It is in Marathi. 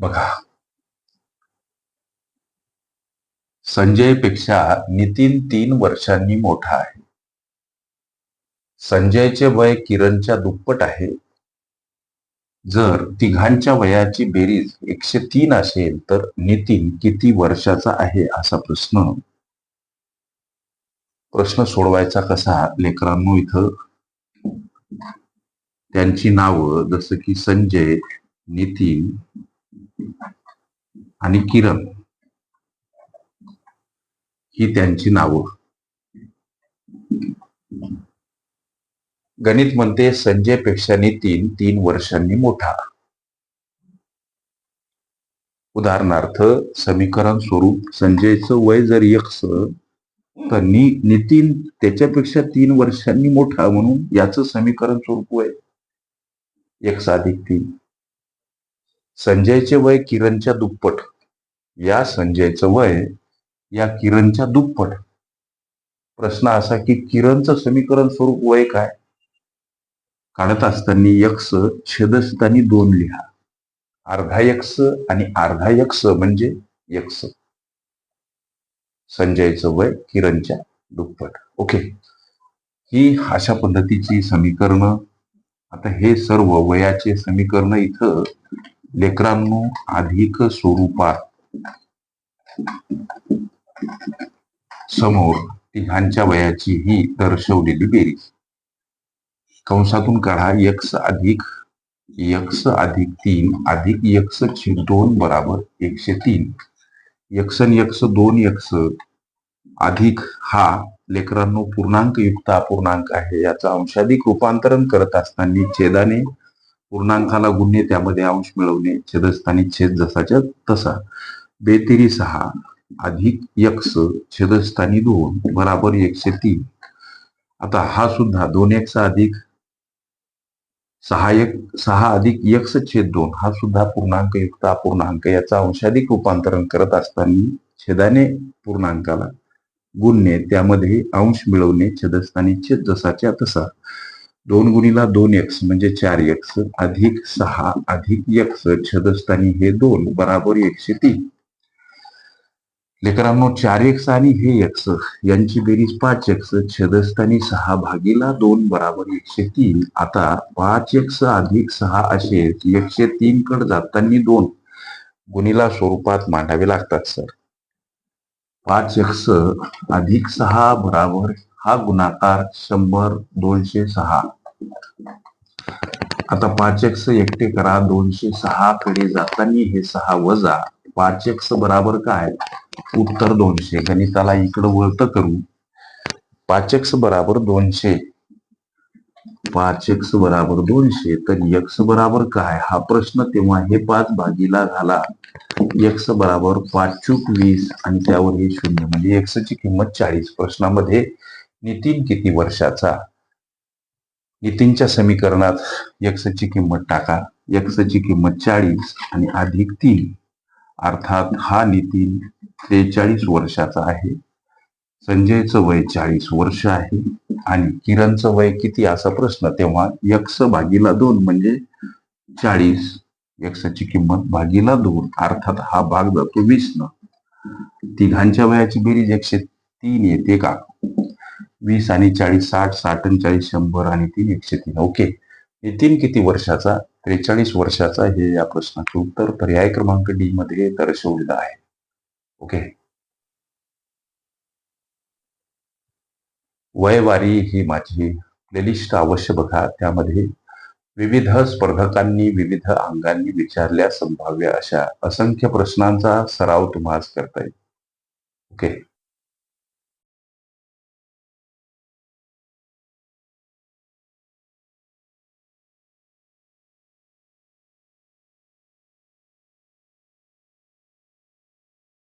बघा. संजयपेक्षा नितीन तीन वर्षांनी मोठा आहे. संजयचे वय किरणच्या दुप्पट आहे. जर तिघांच्या वयाची बेरीज एकशे तीन असेल तर नितीन किती वर्षाचा आहे असा प्रश्न. प्रश्न सोडवायचा कसा लेकरांनो इथं? त्यांची नावं जसं की संजय नितीन आणि किरण ही त्यांची नावं. गणित म्हणते संजयपेक्षा नितीन तीन वर्षांनी मोठा. उदाहरणार्थ समीकरण स्वरूप संजयचं वय जर यक्स तर नि नितीन त्याच्यापेक्षा तीन वर्षांनी मोठा म्हणून याचं समीकरण स्वरूप वय. एक्स अधिक तीन. संजयचे वय किरणच्या दुप्पट. या संजयचं वय या किरणच्या दुप्पट. प्रश्न असा की किरणचं समीकरण स्वरूप वय काय? काढत असताना यक्ष छेदस्थानी दोन लिहा. अर्धा यक्ष आणि अर्धा यक्ष म्हणजे यक्ष. संजयचं वय किरणच्या दुप्पट. ओके. ही अशा पद्धतीची समीकरण. आता हे सर्व वयाचे समीकरण इथं लेकरांनो अधिक स्वरूपात समोर तिघांच्या वयाची ही दर्शवलेली बेरीज कंसातून काढा यक्ष अधिक यक्ष अधिक तीन अधिक यक्ष छेद दोन बराबर एकशे तीन. यक्स आणि दोन यक्ष अधिक हा लेकरांनो पूर्णांक युक्त अपूर्णांक आहे. याचा अंशाधिक रूपांतरण करत असताना छेदाने पूर्णांकाला गुणणे त्यामध्ये अंश मिळवणे छेदस्थानी छेद जसाच्या तसा. बेतेरी सहा अधिक यक्स छेदस्थानी दोन बराबर एकशे तीन. आता हा सुद्धा दोन एक अधिक सहा एक सहा अधिक यक्स छेद दोन हा सुद्धा पूर्णांक युक्त अपूर्णांक. याचा अंशाधिक रूपांतरण करत असताना छेदाने पूर्णांकाला गुणणे त्यामध्ये अंश मिळवणे छेदस्थानी छेद जसाच्या तसा. दोन गुणीला दोन एक्स म्हणजे चार एक्स अधिक सहा अधिक एक्स छदस्थानी हे दोन बराबर एकशे तीन. लेकरांनो चार एक्स आणि हे एक्स यांची बेरीज पाच एक्स छदस्थानी सहा भागीला दोन बराबर एकशे तीन. आता पाच एक्स अधिक सहा असे एकशे तीन कड जाताना दोन. गुणीला स्वरूपात मांडावे लागतात सर. पाच एक्स अधिक सहा बराबर हा गुणाकार शंभर दोनशे सहा. आता पाच एक्स एकटे करा दोनशे सहा कडे जाताना हे सहा वजा. पाच एक्स बराबर काय? उत्तर दोनशे. गणिताला इकडं वळत करू. पाच एक्स बराबर दोनशे. पाच एक्स बराबर दोनशे. तर एक्स बराबर काय? हा प्रश्न तेव्हा हे पाच भागीला झाला. एक्स बराबर पाच चूक वीस आणि त्यावर हे शून्य. म्हणजे एक्सची किंमत चाळीस. प्रश्नामध्ये नितीन किती वर्षाचा? नितीनच्या समीकरणात यक्षची किंमत टाका. यक्षची किंमत चाळीस आणि अधिक तीन. अर्थात हा नितीन त्रेचाळीस वर्षाचा आहे. संजयचं वय चाळीस वर्ष आहे. आणि किरणचं वय किती? असा प्रश्न. तेव्हा यक्ष भागीला दोन म्हणजे चाळीस. यक्षची किंमत भागीला दोन. अर्थात हा भाग जातो वीस न तिघांच्या वयाची बेरीज एकशे तीन येते का? वीस आणि चाळीस साठ साठ आणि चाळीस शंभर आणि तीन एकशे तीन. ओके. नितीन किती वर्षाचा त्रेचाळीस वर्षाचा हे या प्रश्नाचे उत्तर? पर्याय क्रमांक डी मध्ये दर्शवलेलं आहे. ओके. वयवारी ही माझी प्लेलिस्ट अवश्य बघा. त्यामध्ये विविध स्पर्धकांनी विविध अंगांनी विचारल्या संभाव्य अशा असंख्य प्रश्नांचा सराव तुम्हाला करता येईल. ओके.